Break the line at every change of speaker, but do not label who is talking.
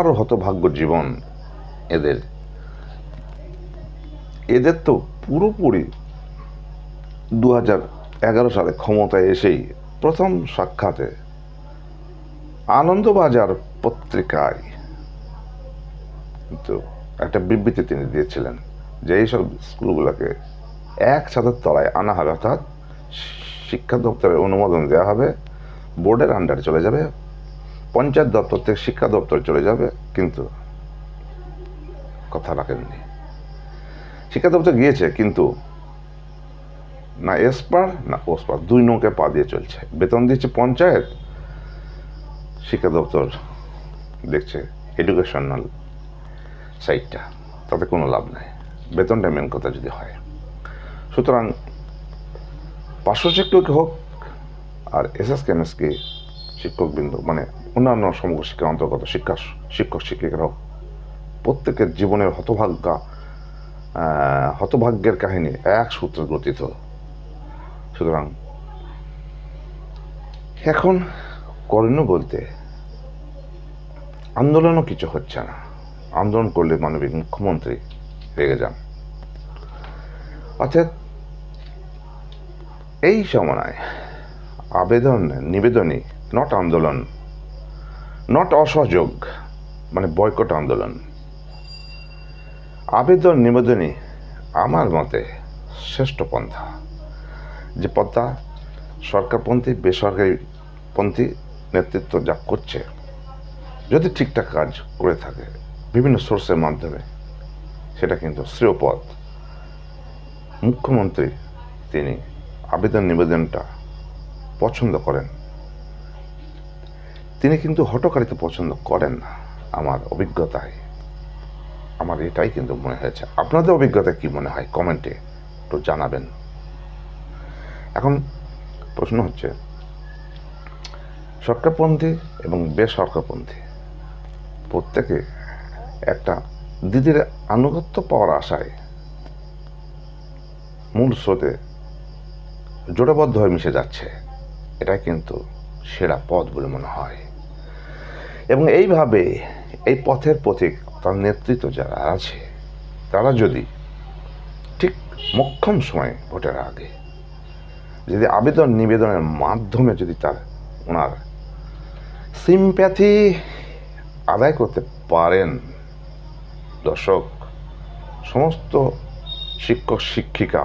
আরও হতভাগ্য জীবন এদের। এদের তো পুরোপুরি দু সালে ক্ষমতায় এসেই প্রথম সাক্ষাতে আনন্দবাজার পত্রিকায় কিন্তু একটা বিবৃতি তিনি দিয়েছিলেন যে এইসব স্কুলগুলোকে এক ছাদের তলায় আনা হবে, অর্থাৎ শিক্ষা দপ্তরের অনুমোদন দেওয়া হবে, বোর্ডের আন্ডারে চলে যাবে। পঞ্চায়েত দপ্তর থেকে শিক্ষা দপ্তর চলে যাবে, কিন্তু কথা রাখেননি। শিক্ষা দপ্তর গিয়েছে, কিন্তু না এসপার, না ওসপার, দুই নৌকে পা দিয়ে চলছে। বেতন দিচ্ছে পঞ্চায়েত, শিক্ষা দপ্তর দেখছে এডুকেশনাল সাইডটা তাতে কোনো লাভ নাই। বেতনটা মেন কথা যদি হয়। সুতরাং পার্শ্ব শিক্ষক হোক আর এস এস কেমএসকে শিক্ষকবৃন্দ মানে অন্যান্য সমগ্র শিক্ষার অন্তর্গত শিক্ষা শিক্ষক শিক্ষিকারা হোক প্রত্যেকের জীবনের হতভাগ্যা হতভাগ্যের কাহিনী এক সূত্রে গ্রথিত সুতরাং এখন করণীয় বলতে, আন্দোলনও কিছু হচ্ছে না। আন্দোলন করলে মানবিক মুখ্যমন্ত্রী রেগে যান। অর্থাৎ এই সময় আবেদন, নিবেদনই নট আন্দোলন. নট অসহযোগ মানে বয়কট আন্দোলন. আবেদন নিবেদনই আমার মতে শ্রেষ্ঠ পন্থা। যে পন্থা সরকারপন্থী, বেসরকারিপন্থী নেতৃত্ব যা করছে, যদি ঠিকঠাক কাজ করে থাকে, বিভিন্ন সোর্সের মাধ্যমে, সেটা কিন্তু শ্রেয় পথ। মুখ্যমন্ত্রী তিনি আবেদন নিবেদনটা পছন্দ করেন। তিনি কিন্তু হটকারিতা পছন্দ করেন না, আমার অভিজ্ঞতায়। আমার এটাই কিন্তু মনে হয়েছে। আপনাদের অভিজ্ঞতা কি মনে হয়? কমেন্টে একটু জানাবেন। এখন প্রশ্ন হচ্ছে, সরকারপন্থী এবং বেসরকারপন্থী, প্রত্যেকে একটা দিদির আনুগত্য পাওয়ার আশায় মূল স্রোতে জোড়াবদ্ধ হয়ে মিশে যাচ্ছে। এটাই কিন্তু সেরা পথ বলে মনে হয়। এবং এইভাবে এই পথের পথিক তার নেতৃত্ব যারা আছে, তারা যদি ঠিক মক্ষম সময়ে ভোটের আগে যদি আবেদন নিবেদনের মাধ্যমে যদি তার ওনার সিম্প্যাথি আদায় করতে পারেন, দর্শক, সমস্ত শিক্ষক শিক্ষিকা